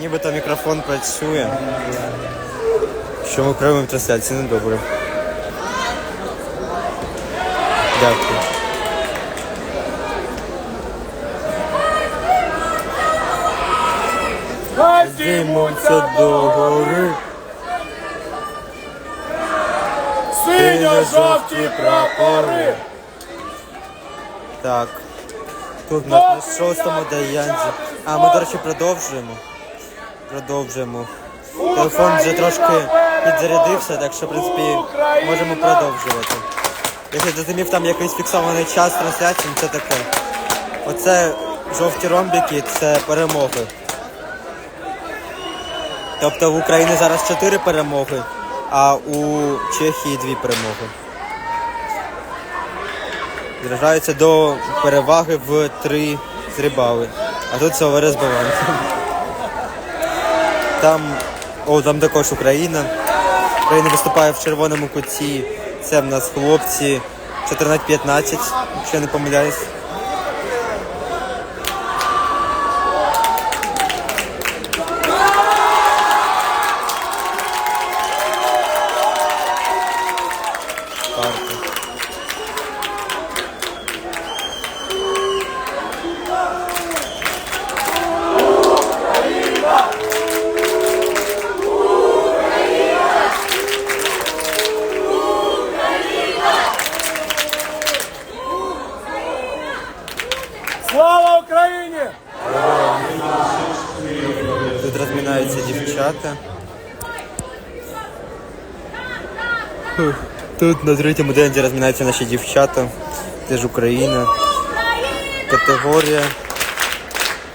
Нібито мікрофон працює. Що ми прямим трансляції, не добре. Дякую. Зіймуться до гори, Синьо-жовті прапори. Так. Тут нас на шостому Даянзі. А, ми, до речі, продовжуємо. Продовжуємо. Телефон вже трошки підзарядився, так що, в принципі, можемо продовжувати. Якщо зрозумів, там якийсь фіксований час трансляції, це таке. Оце жовті ромбики це перемоги. Тобто в Україні зараз 4 перемоги, а у Чехії 2 перемоги. Зражаються до переваги в 3 бали. А тут силове розбивання. Там, о, там також Україна. Україна виступає в червоному куті. Це в нас хлопці 14-15, якщо я не помиляюсь. Дівчата. Тут на третьому денді розминаються наші дівчата. Теж Україна. Категорія.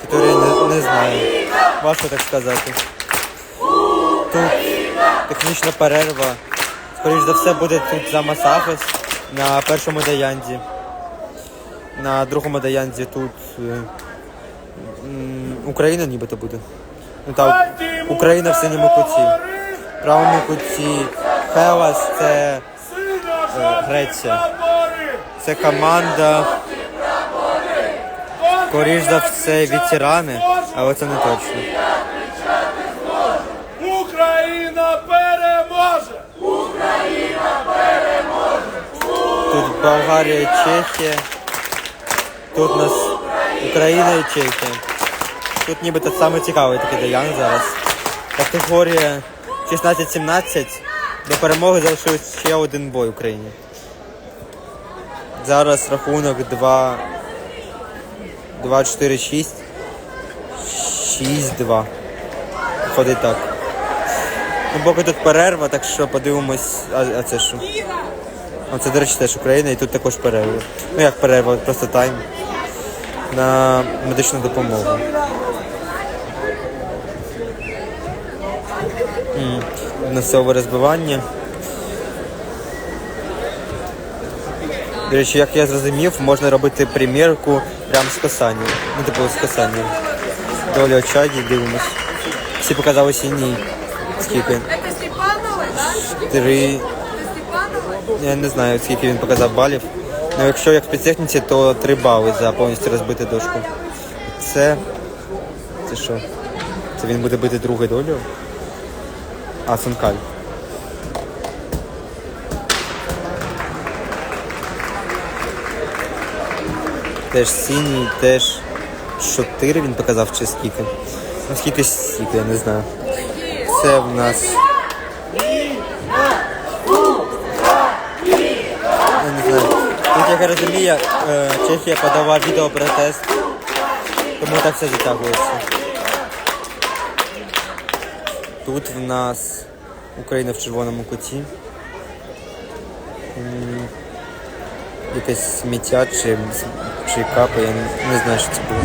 Категорія не, не знаю. Важко так сказати. Тут технічна перерва. Скоріш за все буде тут за Масафес на першому Даянді. На другому Даянді тут е, Україна нібито буде. Ну так, Україна в синьому куті. В правому куті Хелас це Синьо-жовті Греція. Це команда, скоріш за все, ветерани, але це не точно. Україна переможе! Україна переможе! Тут Болгарія і Чехія. Тут нас Україна і Чехія. Тут нібито саме цікавий такий Даян зараз. Категорія 16-17. До перемоги залишилось ще один бой Україні. Зараз рахунок 2. 2-4-6. 6-2. Ходить так. Ну, поки тут перерва, так що подивимось. А, а це що? А це, до речі, теж Україна і тут також перерва. Ну як перерва, просто тайм на медичну допомогу. М, Носове розбивання. До речі, як я зрозумів, можна робити примірку прямо з касанням. Ну, типу з касанням. Долі очаді, дивимось. Всі показали синій. Скільки? Три. Я не знаю, скільки він показав балів. Ну, якщо як в спецтехніці, то 3 бали за повністю розбити дошку. Це. Це що? Це він буде бити другу долю? А, Сункаль. Теж синій, теж 4 він показав чи скільки. Ну скільки стільки, я не знаю. Це в нас. Я не знаю. Тут, як я розумію, е, Чехія подала відеопротест, тому так все затягується. Тут в нас Україна в червоному куті. Якесь сміття чи, чи капа, я не знаю, що це було.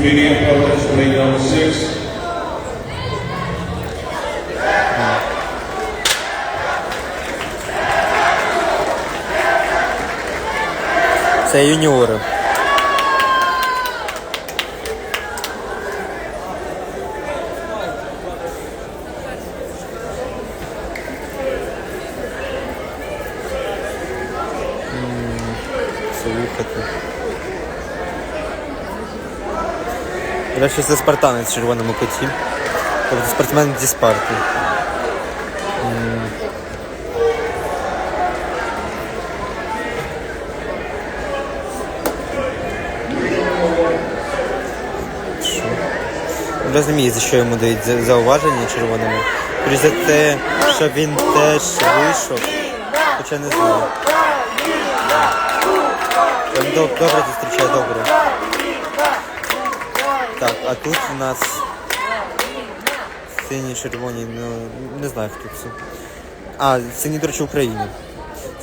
Це юніори. Слухати. Речі, це спартанець в червоному куті. Тобто спортсмен зі Спарти. Не Розумію, за що йому дають зауваження червоними. При за те, що він теж вийшов, хоча не знаю. Він доб- добре зустрічає добре. Так, а тут у нас сині, червоні, ну не знаю хто це. А, сині, до речі, Україна.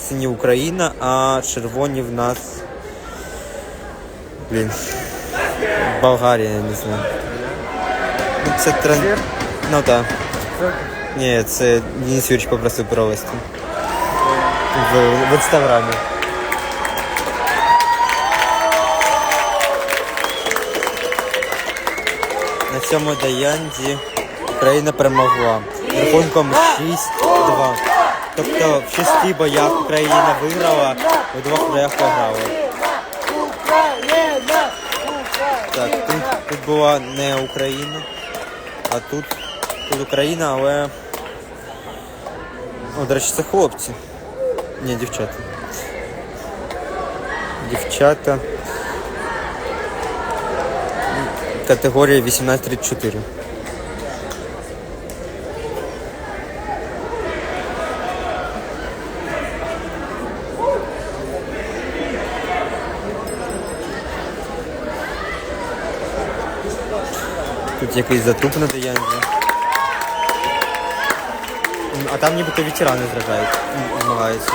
Сині Україна, а червоні в нас. Блін. Болгарія, не знаю. Це трен... Ну так. Ні, це Денис Юрійович попросив провести. В, в інстаграмі. На цьому Даянді Україна перемогла рахунком 6-2. Тобто в шести боях Україна виграла, у двох боях програла. Так, тут, тут була не Україна, а тут, тут Україна, але. О, до речі, це хлопці. Ні, дівчата. Дівчата. Категорія 18-34. Тут якийсь затруп на Деянзі. А там нібито ветерани зражають, змагаються.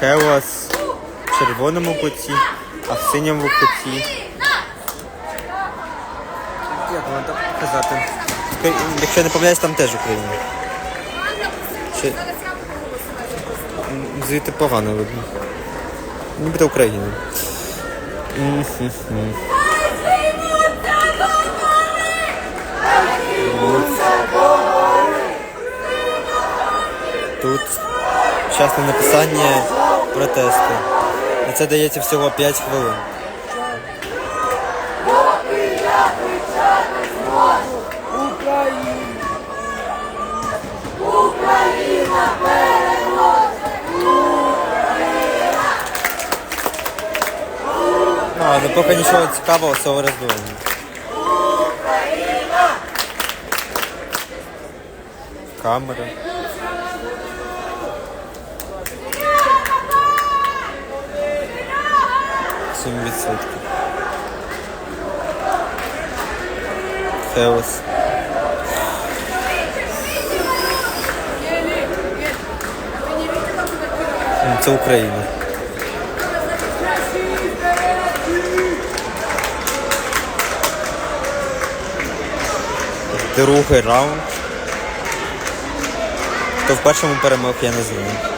Хелос в червоному куті, а в синьому куті. Як вам так казати? Якщо я не помиляюсь, там теж Україна. Чи... Звідти погано видно. Нібито Україна. Тут час на написання протесту. І це дається всього 5 хвилин. А, ну поки нічого цікавого, цього роздування. Камера. Сім відсотків. Хеос. Це Україна. Другий раунд. То в першому перемог я не знаю.